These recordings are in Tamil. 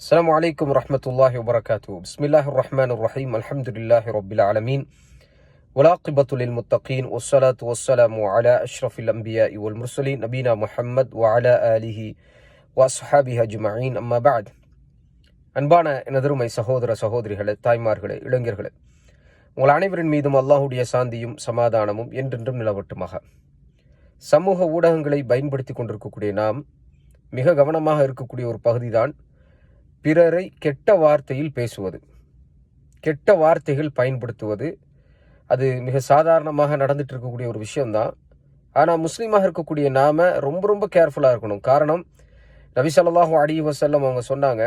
السلام عليكم ورحمة الله وبركاته بسم الله الرحمن الرحيم الحمد لله رب العالمين والعاقبة للمتقين والصلاة والسلام على أشرف الأنبياء والمرسلين نبينا محمد وعلى آله وأصحابه أجمعين أما بعد அன்பான எனதருமை சகோதர சகோதரிகளே தாய்மார்களே இளைஞர்களே உங்கள் அனைவரின் மீதும் அல்லாஹுடைய சாந்தியும் சமாதானமும் என்றென்றும் நிலவட்டுமாக சமூக ஊடகங்களை பயன்படுத்தி கொண்டிருக்கக்கூடிய நாம் மிக கவனமாக இருக்கக்கூடிய ஒரு பகுதிதான் பிறரை கெட்ட வார்த்தையில் பேசுவது. கெட்ட வார்த்தைகள் பயன்படுத்துவது. அது மிக சாதாரணமாக நடந்துட்டு இருக்கக்கூடிய ஒரு விஷயம்தான். ஆனால் முஸ்லீமாக இருக்கக்கூடிய நாம ரொம்ப ரொம்ப கேர்ஃபுல்லாக இருக்கணும். காரணம் நபி ஸல்லல்லாஹு அலைஹி அவங்க சொன்னாங்க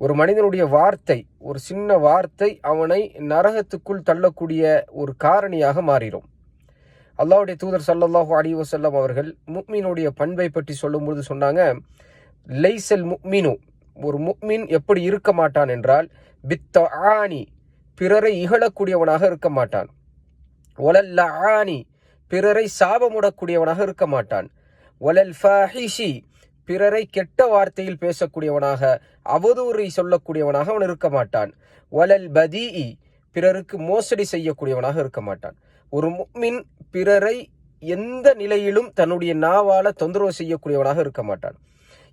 ஒரு மனிதனுடைய வார்த்தை ஒரு சின்ன வார்த்தை அவனை நரகத்துக்குள் தள்ளக்கூடிய ஒரு காரணியாக மாறிடும். அல்லாவுடைய தூதர் சல்லல்லாஹு அலைஹி வசல்லம் அவர்கள் முக்மீனுடைய பண்பை பற்றி சொல்லும்போது சொன்னாங்க லைசல் முக்மீனு ஒரு முக்மின் எப்படி இருக்க மாட்டான் என்றால் பித்த ஆணி பிறரை இகழக்கூடியவனாக இருக்க மாட்டான். ஒலல்ல ஆணி பிறரை சாபமுடக்கூடியவனாக இருக்க மாட்டான். ஒலல் ஃபஹிஷி பிறரை கெட்ட வார்த்தையில் பேசக்கூடியவனாக அவதூறை சொல்லக்கூடியவனாக அவன் இருக்க மாட்டான். ஒலல் பதீஇ பிறருக்கு மோசடி செய்யக்கூடியவனாக இருக்க மாட்டான். ஒரு முக்மின் பிறரை எந்த நிலையிலும் தன்னுடைய நாவால தொந்தரவு செய்யக்கூடியவனாக இருக்க மாட்டான்.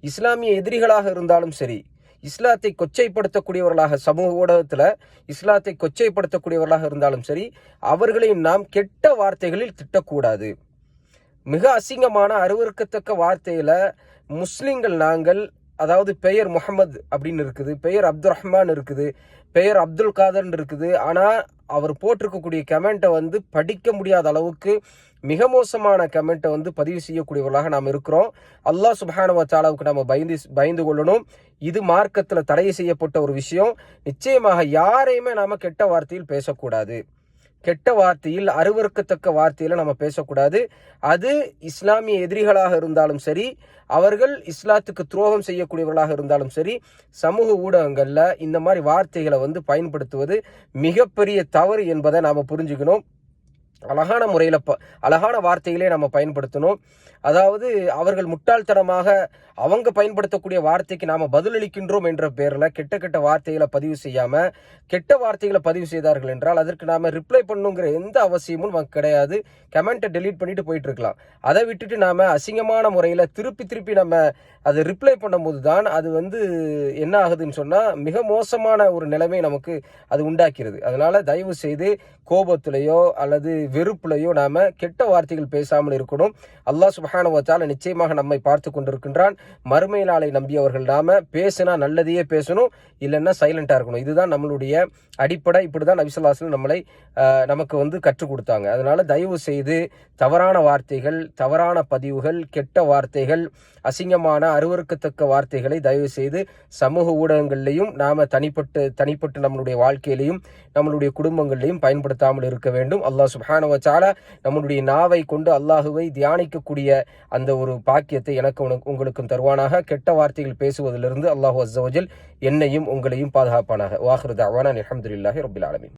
இஸ்லாமிய எதிரிகளாக இருந்தாலும் சரி இஸ்லாத்தை கொச்சைப்படுத்தக்கூடியவர்களாக சமூக ஊடகத்தில் இஸ்லாத்தை கொச்சைப்படுத்தக்கூடியவர்களாக இருந்தாலும் சரி அவர்களையும் நாம் கெட்ட வார்த்தைகளில் திட்டக்கூடாது. மிக அசிங்கமான அருவருக்கத்தக்க வார்த்தையில் முஸ்லிம்கள் நாங்கள் அதாவது பெயர் முகமது அப்படின்னு இருக்குது பெயர் அப்துல் ரஹ்மான் இருக்குது பெயர் அப்துல் காதர்ன்னு இருக்குது ஆனால் அவர் போட்டிருக்கக்கூடிய கமெண்ட்டை வந்து படிக்க முடியாத அளவுக்கு மிக மோசமான கமெண்ட்டை வந்து பதிவு செய்யக்கூடியவர்களாக நாம் இருக்கிறோம். அல்லாஹ் சுபஹானவ தாலாவுக்கு நம்ம பயந்து பயந்து கொள்ளணும். இது மார்க்கத்தில் தடை செய்யப்பட்ட ஒரு விஷயம். நிச்சயமாக யாரையுமே நாம் கெட்ட வார்த்தையில் பேசக்கூடாது. கெட்ட வார்த்தையில் அருவறுக்கத்தக்க வார்த்தையில் நம்ம பேசக்கூடாது. அது இஸ்லாமிய எதிரிகளாக இருந்தாலும் சரி அவர்கள் இஸ்லாத்துக்கு துரோகம் செய்யக்கூடியவர்களாக இருந்தாலும் சரி சமூக ஊடகங்களில் இந்த மாதிரி வார்த்தைகளை வந்து பயன்படுத்துவது மிகப்பெரிய தவறு என்பதை நாம் புரிஞ்சுக்கணும். அழகான முறையில் ப அழகான வார்த்தைகளே நம்ம பயன்படுத்தணும். அதாவது அவர்கள் முட்டாள்தனமாக அவங்க பயன்படுத்தக்கூடிய வார்த்தைக்கு நாம் பதிலளிக்கின்றோம் என்ற பேரில் கெட்ட கெட்ட வார்த்தைகளை பதிவு செய்யாமல் கெட்ட வார்த்தைகளை பதிவு செய்தார்கள் என்றால் அதற்கு நாம் ரிப்ளை பண்ணுங்கிற எந்த அவசியமும் நமக்கு கிடையாது. கமெண்ட்டை டெலீட் பண்ணிட்டு போயிட்டு இருக்கலாம் அதை விட்டுட்டு நாம் அசிங்கமான முறையில் திருப்பி திருப்பி நம்ம அதை ரிப்ளை பண்ணும்போது தான் அது வந்து என்ன ஆகுதுன்னு சொன்னால் மிக மோசமான ஒரு நிலைமை நமக்கு அது உண்டாக்கிறது. அதனால் தயவு செய்து கோபத்திலேயோ அல்லது வெறுப்புலையோ நாம கெட்ட வார்த்தைகள் பேசாமல் இருக்கணும். அல்லாஹ் சுபஹானுவத்தால் நிச்சயமாக நம்மை பார்த்து கொண்டிருக்கின்றான். மறுமை நாளை நம்பியவர்கள் நாம பேசினா நல்லதையே பேசணும் இல்லைன்னா சைலண்ட்டாக இருக்கணும். இதுதான் நம்மளுடைய அடிப்படை. இப்படி தான் நபிசுல்லாஸ்லம் நம்மளை நமக்கு வந்து கற்றுக் கொடுத்தாங்க. அதனால தயவு செய்து தவறான வார்த்தைகள் தவறான பதிவுகள் கெட்ட வார்த்தைகள் அசிங்கமான அருவருக்கத்தக்க வார்த்தைகளை தயவு செய்து சமூக ஊடகங்கள்லையும் நாம தனிப்பட்டு தனிப்பட்டு நம்மளுடைய வாழ்க்கையிலையும் நம்மளுடைய குடும்பங்களையும் பயன்படுத்தாமல் இருக்க வேண்டும். அல்லாஹ் சுப்ஹானஹு சுபஹானவச்சால தஆலா நம்மளுடைய நாவை கொண்டு அல்லாஹுவை தியானிக்கக்கூடிய அந்த ஒரு பாக்கியத்தை எனக்கு உனக்கு உங்களுக்கும் தருவானாக. கெட்ட வார்த்தைகள் பேசுவதிலிருந்து அல்லாஹு அஸ்ஸவஜல் என்னையும் உங்களையும் பாதுகாப்பானாக. வாஹிரு தஅவானா அல்ஹம்துலில்லாஹி ரப்பில்